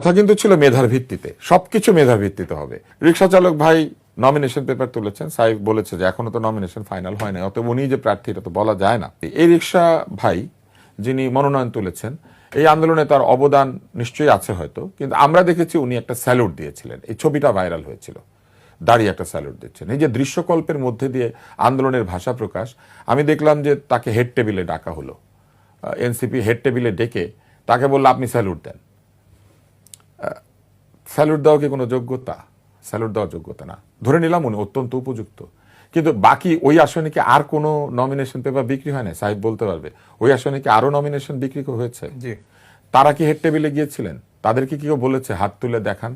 কথা কিন্তু ছিল মেধার ভিত্তিতে। সবকিছু মেধার ভিত্তিতে হবে। রিক্সা চালক ভাই নমিনেশন পেপার তুলেছেন। সাইফ বলেছে যে, এখনও তো নমিনেশন ফাইনাল হয় না অতএব উনি যে প্রার্থী এটা তো বলা যায় না। এই রিক্সা ভাই যিনি মনোনয়ন তুলেছেন, এই আন্দোলনে তার অবদান নিশ্চয়ই আছে হয়তো। কিন্তু আমরা দেখেছি উনি একটা স্যালুট দিয়েছিলেন। এই ছবিটা ভাইরাল হয়েছিল। দাঁড়িয়ে একটা স্যালুট দিচ্ছেন। এই যে দৃশ্যকল্পের মধ্যে দিয়ে আন্দোলনের ভাষা প্রকাশ, আমি দেখলাম যে তাকে হেড টেবিলে ডাকা হলো। এনসিপি হেড টেবিলে ডেকে তাকে বলল, আপনি স্যালুট দেন। স্যালুট দেওয়া কি কোনো যোগ্যতা? স্যালুট দেওয়ার যোগ্যতা না। ধরে নিলাম উনি অত্যন্ত উপযুক্ত। কিন্তু বাকি ওই আসনে কি আর কোনো নমিনেশন পেপার বিক্রি হয় না সাহেব বলতে পারবে। ওই আসনে কি আরও নমিনেশন বিক্রি হয়েছে? তারা কি হেড টেবিলে গিয়েছিলেন? তাদেরকে কি কেউ বলেছে হাত তুলে দেখান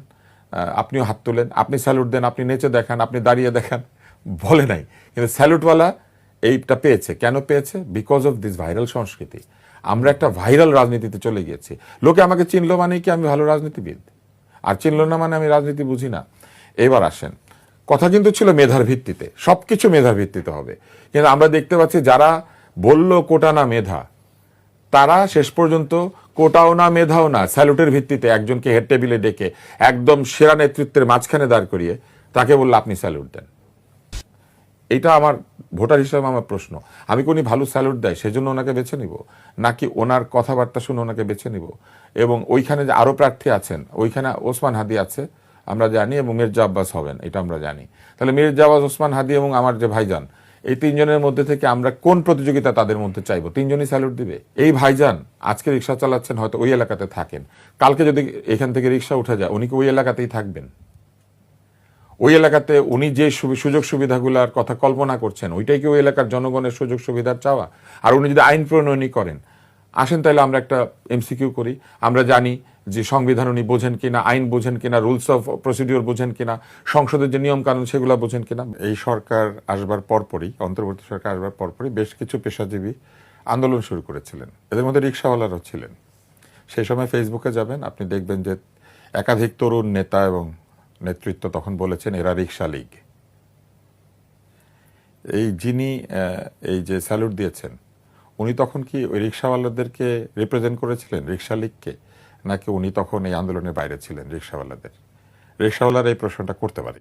আপনিও হাত তুলেন আপনি স্যালুট দেন আপনি নেচে দেখান আপনি দাঁড়িয়ে দেখান? বলে নাই। কিন্তু স্যালুটওয়ালা এইটা পেয়েছে। কেন পেয়েছে? বিকজ অফ দিস ভাইরাল সংস্কৃতি। আমরা একটা ভাইরাল রাজনীতিতে চলে গিয়েছি। লোকে আমাকে চিনলো মানে কি আমি ভালো রাজনীতিবিদ? আর চিনল না মানে আমি রাজনীতি বুঝি না। এবার আসেন। কথা কিন্তু ছিল মেধার ভিত্তিতে। সব কিছু মেধার ভিত্তিতে হবে। কিন্তু আমরা দেখতে পাচ্ছি যারা বলল কোটা না মেধা, তারা শেষ পর্যন্ত কোটাও না মেধাও না, স্যালুটের ভিত্তিতে একজনকে হেড টেবিলে ডেকে একদম সেরা নেতৃত্বের মাঝখানে দাঁড় করিয়ে তাকে বলল, আপনি স্যালুট দেন। এটা আমার ভোটার হিসাবে আমার প্রশ্ন। আমি কোনি ভালো স্যালুট দেয়? সেজন্য ওনাকে বেছে নিব? নাকি ওনার কথাবার্তা শুনে ওনাকে বেছে নিব? এবং ওইখানে যে আরও প্রার্থী আছেন, ওইখানে ওসমান হাদি আছে, আমরা জানি, এবং মির্জা আব্বাস হবেন, এটা আমরা জানি। তাহলে মির্জা আব্বাস, ওসমান হাদি এবং আমার যে ভাইজান, এই তিনজনের মধ্যে থেকে আমরা কোন প্রতিযোগিতা তাদের মধ্যে চাইব? তিনজনই স্যালুট দিবে। এই ভাইজান আজকে রিক্সা চালাচ্ছেন, হয়তো ওই এলাকাতে থাকেন। কালকে যদি এখান থেকে রিক্সা উঠে যায়, উনি কি ওই এলাকাতেই থাকবেন? ওই এলাকাতে উনি যে সুযোগ সুবিধাগুলোর কথা কল্পনা করছেন, ওইটাই কি ওই এলাকার জনগণের সুযোগ সুবিধার চাওয়া? আর উনি যদি আইন প্রণয়নই করেন, আসেন তাহলে আমরা একটা এমসিকিউ করি। আমরা জানি যে সংবিধান উনি বোঝেন কিনা, আইন বোঝেন কিনা, রুলস অফ প্রসিডিওর বোঝেন কিনা, সংসদের যে নিয়ম কানুন সেগুলো বোঝেন কিনা। এই সরকার আসবার পরপরই, অন্তর্বর্তী সরকার আসবার পরপরই বেশ কিছু পেশাজীবী আন্দোলন শুরু করেছিলেন। এদের মধ্যে রিক্সাওয়ালারাও ছিলেন। সেই সময় ফেসবুকে যাবেন, আপনি দেখবেন যে একাধিক তরুণ নেতা এবং নেতৃত্ব তখন বলেছেন এরা রিক্সা লীগ। এই যিনি এই যে স্যালুট দিয়েছেন, উনি তখন কি ওই রিক্সাওয়ালাদেরকে রিপ্রেজেন্ট করেছিলেন রিক্সা লীগকে? নাকি উনি তখন এই আন্দোলনের বাইরে ছিলেন রিক্সাওয়ালাদের রিক্সাওয়ালারা এই প্রশ্নটা করতে পারে।